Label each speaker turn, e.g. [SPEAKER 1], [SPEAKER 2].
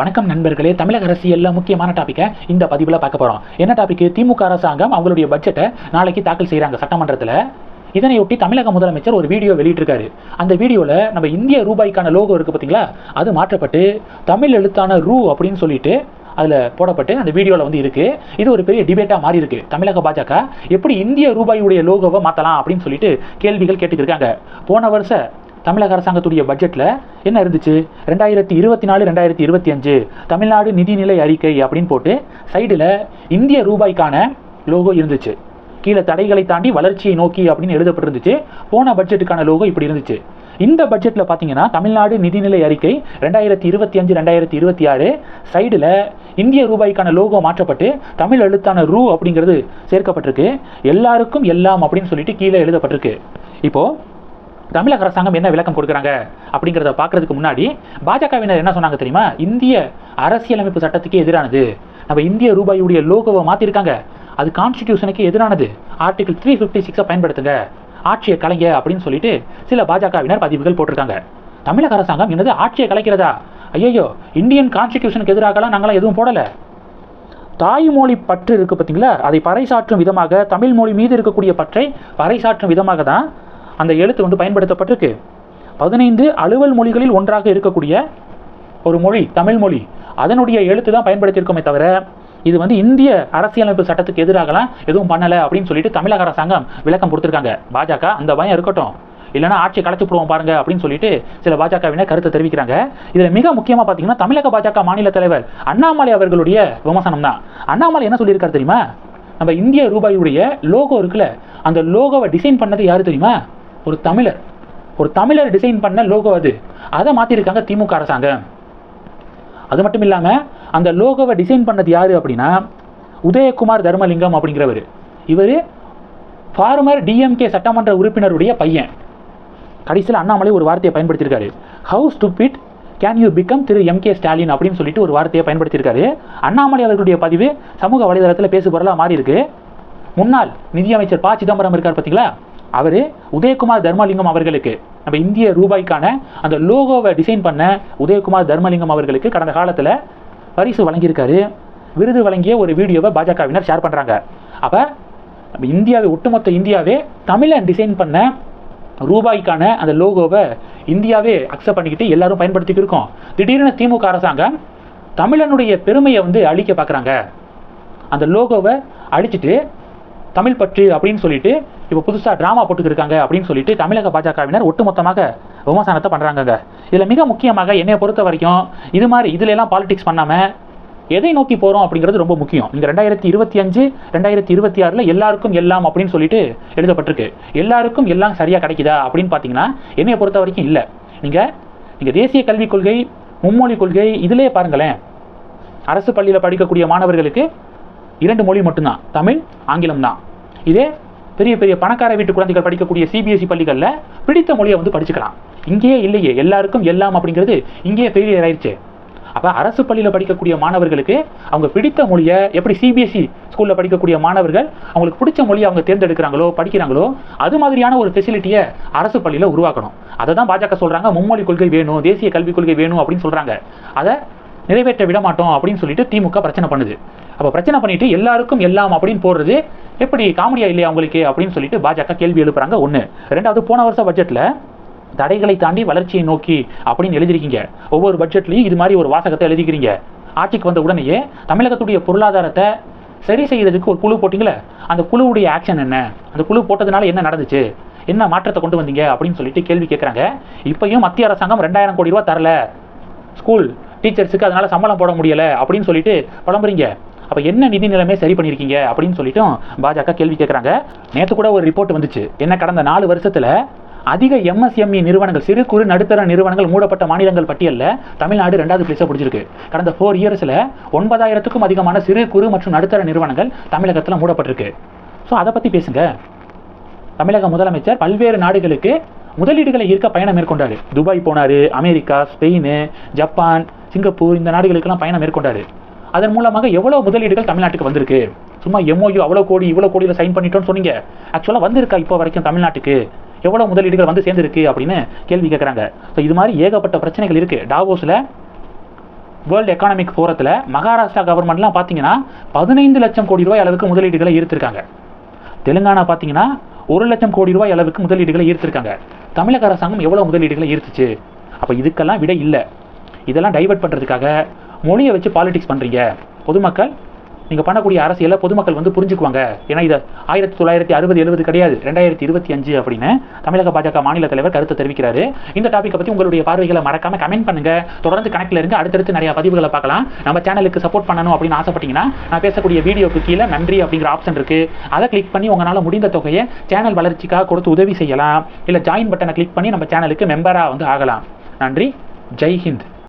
[SPEAKER 1] வணக்கம் நண்பர்களே. தமிழக அரசியலில் முக்கியமான டாபிக்கை இந்த பதிவில் பார்க்க போறோம். என்ன டாபிக் திமுக அரசாங்கம் அவங்களுடைய பட்ஜெட்டை நாளைக்கு தாக்கல் செய்கிறாங்க சட்டமன்றத்தில். இதனையொட்டி தமிழக முதலமைச்சர் ஒரு வீடியோ வெளியிட்டிருக்காரு. அந்த வீடியோவில் நம்ம இந்திய ரூபாய்க்கான லோகோ இருக்கு பார்த்தீங்களா அது மாற்றப்பட்டு தமிழ் எழுத்தான ரூ அப்படின்னு சொல்லிட்டு அதில் போடப்பட்டு அந்த வீடியோவில் வந்து இருக்கு. இது ஒரு பெரிய டிபேட்டாக மாறி இருக்கு தமிழக பாஜக எப்படி இந்திய ரூபாயுடைய லோகோவை மாற்றலாம் அப்படின்னு சொல்லிட்டு கேள்விகள் கேட்டுக்கிருக்காங்க போன வருஷம் தமிழக அரசாங்கத்துடைய பட்ஜெட்டில் என்ன இருந்துச்சு? ரெண்டாயிரத்தி இருபத்தி நாலு ரெண்டாயிரத்தி இருபத்தி அஞ்சு தமிழ்நாடு நிதிநிலை அறிக்கை அப்படின்னு போட்டு சைடில் இந்திய ரூபாய்க்கான லோகோ இருந்துச்சு. கீழே தடைகளை தாண்டி வளர்ச்சியை நோக்கி அப்படின்னு எழுதப்பட்டிருந்துச்சு. போன பட்ஜெட்டுக்கான லோகோ இப்படி இருந்துச்சு. இந்த பட்ஜெட்டில் பார்த்தீங்கன்னா தமிழ்நாடு நிதிநிலை அறிக்கை ரெண்டாயிரத்தி இருபத்தி அஞ்சு ரெண்டாயிரத்தி இருபத்தி ஆறு சைடில் இந்திய ரூபாய்க்கான லோகோ மாற்றப்பட்டு தமிழ் எழுத்தான ரூ அப்படிங்கிறது சேர்க்கப்பட்டிருக்கு. எல்லாருக்கும் எல்லாம் அப்படின்னு சொல்லிட்டு கீழே எழுதப்பட்டிருக்கு. இப்போது தமிழக அரசாங்கம் என்ன விளக்கம் கொடுக்குறாங்க அப்படிங்கிறத பார்க்கறதுக்கு முன்னாடி பாஜகவினர் என்ன சொன்னாங்க தெரியுமா? இந்திய அரசியலமைப்பு சட்டத்துக்கு எதிரானது. நம்ம இந்திய ரூபாயுடைய லோகோவை மாற்றிருக்காங்க அது கான்ஸ்டிடியூஷனுக்கு எதிரானது. ஆர்டிகல் த்ரீ ஃபிஃப்டி சிக்ஸை பயன்படுத்துங்க. ஆட்சியை கலைங்க அப்படின்னு சொல்லிட்டு சில பாஜகவினர் பதிவுகள் போட்டிருக்காங்க. தமிழக அரசாங்கம் என்னது? ஆட்சியை கலைக்கிறதா? ஐயோ இந்தியன் கான்ஸ்டிடியூஷனுக்கு எதிராகலாம் நாங்களாம் எதுவும் போடலை. தாய்மொழி பற்று இருக்கு பார்த்தீங்களா அதை பறைசாற்றும் விதமாக தமிழ் மொழி மீது இருக்கக்கூடிய பற்றை பறைசாற்றும் விதமாக தான் அந்த எழுத்து வந்து பயன்படுத்தப்பட்டிருக்கு. பதினைந்து அலுவல் மொழிகளில் ஒன்றாக இருக்கக்கூடிய ஒரு மொழி தமிழ் மொழி அதனுடைய எழுத்து தான் பயன்படுத்தியிருக்கோமே தவிர இது வந்து இந்திய அரசியலமைப்பு சட்டத்துக்கு எதிராகலாம் எதுவும் பண்ணலை அப்படின்னு சொல்லிட்டு தமிழக அரசாங்கம் விளக்கம் கொடுத்துருக்காங்க. பாஜக அந்த பயம் இருக்கட்டும். இல்லைனா ஆட்சி கலைச்சு போடுவோம் பாருங்க அப்படின்னு சொல்லிட்டு சில பாஜகவினர் கருத்தை தெரிவிக்கிறாங்க. இதில் மிக முக்கியமாக பார்த்தீங்கன்னா தமிழக பாஜக மாநில தலைவர் அண்ணாமலை அவர்களுடைய விமர்சனம் தான். அண்ணாமலை என்ன சொல்லியிருக்காரு தெரியுமா? நம்ம இந்திய ரூபாயுடைய லோகோ இருக்குல்ல அந்த லோகோவை டிசைன் பண்ணது யாரு தெரியுமா? ஒரு தமிழர் ஒரு தமிழர் டிசைன் பண்ண லோகோ அது. அதை மாற்றிருக்காங்க திமுக அரசாங்கம். அது மட்டும் இல்லாமல் அந்த லோகோவை டிசைன் பண்ணது யார் அப்படின்னா உதயகுமார் தர்மலிங்கம் அப்படிங்கிறவர். இவர் ஃபார்மர் டிஎம்கே சட்டமன்ற உறுப்பினருடைய பையன். கடைசியில் அண்ணாமலை ஒரு வார்த்தையை பயன்படுத்தியிருக்காரு. How stupid can you become Thiru M K Stalin அப்படின்னு சொல்லிட்டு ஒரு வார்த்தையை பயன்படுத்தியிருக்காரு. அண்ணாமலை அவர்களுடைய பதிவு சமூக வலைதளத்தில் பேசு பொருளாக மாறி இருக்கு முன்னாள் நிதியமைச்சர் ப சிதம்பரம் இருக்கார் பார்த்தீங்களா அவர் உதயகுமார் தர்மலிங்கம் அவர்களுக்கு நம்ம இந்திய ரூபாய்க்கான அந்த லோகோவை டிசைன் பண்ண உதயகுமார் தர்மலிங்கம் அவர்களுக்கு கடந்த காலத்தில் பரிசு வழங்கியிருக்காரு. விருது வழங்கிய ஒரு வீடியோவை பாஜகவினர் ஷேர் பண்ணுறாங்க அப்போ நம்ம இந்தியாவை ஒட்டுமொத்த இந்தியாவே தமிழன் டிசைன் பண்ண ரூபாய்க்கான அந்த லோகோவை இந்தியாவே அக்செப்ட் பண்ணிக்கிட்டு எல்லாரும் பயன்படுத்திட்டு இருக்கோம். திடீர்னு திமுக அரசாங்கம் தமிழனுடைய பெருமையை வந்து அழிக்க பார்க்குறாங்க அந்த லோகோவை அழிச்சிட்டு தமிழ் பற்று அப்படின்னு சொல்லிட்டு இப்போ புதுசாக ட்ராமா போட்டுக்கிருக்காங்க அப்படின்னு சொல்லிட்டு தமிழக பாஜகவினர் ஒட்டுமொத்தமாக விமர்சனத்தை பண்ணுறாங்கங்க இதில் மிக முக்கியமாக என்னை பொறுத்த வரைக்கும் இது மாதிரி இதுலலாம் பாலிடிக்ஸ் பண்ணாமல் எதை நோக்கி போகிறோம் அப்படிங்கிறது ரொம்ப முக்கியம். இங்கே ரெண்டாயிரத்தி இருபத்தி அஞ்சு ரெண்டாயிரத்தி இருபத்தி ஆறில் எல்லாருக்கும் எல்லாம் அப்படின்னு சொல்லிட்டு எழுதப்பட்டிருக்கு. எல்லாருக்கும் எல்லாம் சரியாக கிடைக்குதா அப்படின்னு பார்த்தீங்கன்னா என்னையை பொறுத்த வரைக்கும் இல்லை. நீங்கள் நீங்கள் தேசிய கல்விக் கொள்கை மும்மொழி கொள்கை இதிலே பாருங்களேன். அரசு பள்ளியில் படிக்கக்கூடிய மாணவர்களுக்கு இரண்டு மொழி மட்டும்தான். தமிழ் ஆங்கிலம் தான். இதே பெரிய பெரிய பணக்கார வீட்டு குழந்தைகள் படிக்கக்கூடிய சிபிஎஸ்சி பள்ளிகளில் பிடித்த மொழியை வந்து படிச்சுக்கலாம். இங்கேயே இல்லையே. எல்லாருக்கும் எல்லாம் அப்படிங்கிறது இங்கேயே ஃபெயிலியர் ஆயிடுச்சு அப்போ அரசு பள்ளியில் படிக்கக்கூடிய மாணவர்களுக்கு அவங்க பிடித்த மொழியை எப்படி சிபிஎஸ்சி ஸ்கூலில் படிக்கக்கூடிய மாணவர்கள் அவங்களுக்கு பிடிச்ச மொழியை அவங்க தேர்ந்தெடுக்கிறாங்களோ படிக்கிறாங்களோ அது மாதிரியான ஒரு ஃபெசிலிட்டியை அரசு பள்ளியில் உருவாக்கணும். அதை தான் பாஜக சொல்கிறாங்க மும்மொழி கொள்கை வேணும் தேசிய கல்விக் கொள்கை வேணும் அப்படின்னு சொல்கிறாங்க அதை நிறைவேற்ற விட மாட்டோம் அப்படின்னு சொல்லிட்டு திமுக பிரச்சனை பண்ணுது. அப்போ பிரச்சனை பண்ணிட்டு எல்லாருக்கும் எல்லாம் அப்படின்னு போடுறது எப்படி காமெடியா இல்லையா உங்களுக்கு அப்படின்னு சொல்லிட்டு பாஜக கேள்வி எழுப்புறாங்க. ஒன்று ரெண்டாவது போன வருஷ பட்ஜெட்டில் தடைகளை தாண்டி வளர்ச்சியை நோக்கி அப்படின்னு எழுதிருக்கீங்க ஒவ்வொரு பட்ஜெட்லையும் இது மாதிரி ஒரு வாசகத்தை எழுதிக்கிறீங்க ஆட்சிக்கு வந்த உடனேயே தமிழகத்துடைய பொருளாதாரத்தை சரி செய்யறதுக்கு ஒரு குழு போட்டிங்களே? அந்த குழுவுடைய ஆக்ஷன் என்ன? அந்த குழு போட்டதுனால என்ன நடந்துச்சு? என்ன மாற்றத்தை கொண்டு வந்தீங்க அப்படின்னு சொல்லிட்டு கேள்வி கேட்குறாங்க இப்பயும் மத்திய அரசாங்கம் ரெண்டாயிரம் கோடி ரூபா தரல. ஸ்கூல் டீச்சர்ஸுக்கு அதனால் சம்பளம் போட முடியலை அப்படின்னு சொல்லிட்டு புலம்புறீங்க. அப்போ என்ன நிதி நிலைமை சரி பண்ணியிருக்கீங்க அப்படின்னு சொல்லிட்டும் பாஜக கேள்வி கேட்குறாங்க நேற்று கூட ஒரு ரிப்போர்ட் வந்துச்சு. என்ன கடந்த நாலு வருஷத்தில் அதிக எம்எஸ்எம்இ நிறுவனங்கள் சிறு குறு நடுத்தர நிறுவனங்கள் மூடப்பட்ட மாநிலங்கள் பட்டியலில் தமிழ்நாடு ரெண்டாவது பிளேஸை பிடிச்சிருக்கு. கடந்த ஃபோர் இயர்ஸில் ஒன்பதாயிரத்துக்கும் அதிகமான சிறு குறு மற்றும் நடுத்தர நிறுவனங்கள் தமிழகத்தில் மூடப்பட்டிருக்கு. ஸோ அதை பற்றி பேசுங்க. தமிழக முதலமைச்சர் பல்வேறு நாடுகளுக்கு முதலீடுகளை ஈர்க்க பயணம் மேற்கொண்டார். துபாய் போனார் அமெரிக்கா ஸ்பெயின் ஜப்பான் சிங்கப்பூர் இந்த நாடுகளுக்கெல்லாம் பயணம் மேற்கொண்டார். அதன் மூலமாக எவ்வளோ முதலீடுகள் தமிழ்நாட்டுக்கு வந்திருக்கு? சும்மா எம்ஓயு அவ்வளோ கோடி இவ்வளோ கோடியில் சைன் பண்ணிட்டோம்னு சொன்னீங்க. ஆக்சுவலாக வந்திருக்கா இப்போ வரைக்கும் தமிழ்நாட்டுக்கு? எவ்வளோ முதலீடுகள் வந்து சேர்ந்துருக்கு அப்படின்னு கேள்வி கேட்குறாங்க ஸோ இது மாதிரி ஏகப்பட்ட பிரச்சனைகள் இருக்குது டாவோஸில் வேர்ல்டு எக்கானமிக் ஃபோரத்தில் மகாராஷ்டிரா கவர்மெண்ட்லாம் பார்த்தீங்கன்னா பதினைந்து லட்சம் கோடி ரூபாய் அளவுக்கு முதலீடுகளை ஈர்த்திருக்காங்க. தெலுங்கானா பார்த்தீங்கன்னா ஒரு லட்சம் கோடி ரூபாய் அளவுக்கு முதலீடுகளை ஈர்த்திருக்காங்க. தமிழக அரசாங்கம் எவ்வளோ முதலீடுகளை ஈர்த்துச்சு? அப்போ இதுக்கெல்லாம் விட இல்லை. இதெல்லாம் டைவர்ட் பண்ணுறதுக்காக மொழியை வச்சு பாலிடிக்ஸ் பண்ணுறீங்க பொதுமக்கள் நீங்கள் பண்ணக்கூடிய அரசியலை பொதுமக்கள் வந்து புரிஞ்சுக்குவாங்க. ஏன்னா இது ஆயிரத்தி தொள்ளாயிரத்தி அறுபது எழுபது கிடையாது. ரெண்டாயிரத்தி இருபத்தி அஞ்சு அப்படின்னு தமிழக பாஜக மாநில தலைவர் கருத்து தெரிவிக்கிறாரு. இந்த டாப்பிக்கை பற்றி உங்களுடைய பார்வைகளை மறக்காம கமெண்ட் பண்ணுங்க. தொடர்ந்து கணக்கில் இருந்து அடுத்தடுத்து நிறைய பதிவுகளை பார்க்கலாம். நம்ம சேனலுக்கு சப்போர்ட் பண்ணணும் அப்படின்னு ஆசைப்பட்டீங்கன்னா நான் பேசக்கூடிய வீடியோக்கு கீழே நன்றி அப்படிங்கிற ஆப்ஷன் இருக்கு. அதை கிளிக் பண்ணி உங்களால் முடிந்த தொகையை சேனல் வளர்ச்சிக்காக கொடுத்து உதவி செய்யலாம். இல்லை ஜாயின் பட்டனை கிளிக் பண்ணி நம்ம சேனலுக்கு மெம்பராக வந்து ஆகலாம். நன்றி. ஜெய் ஹிந்த்.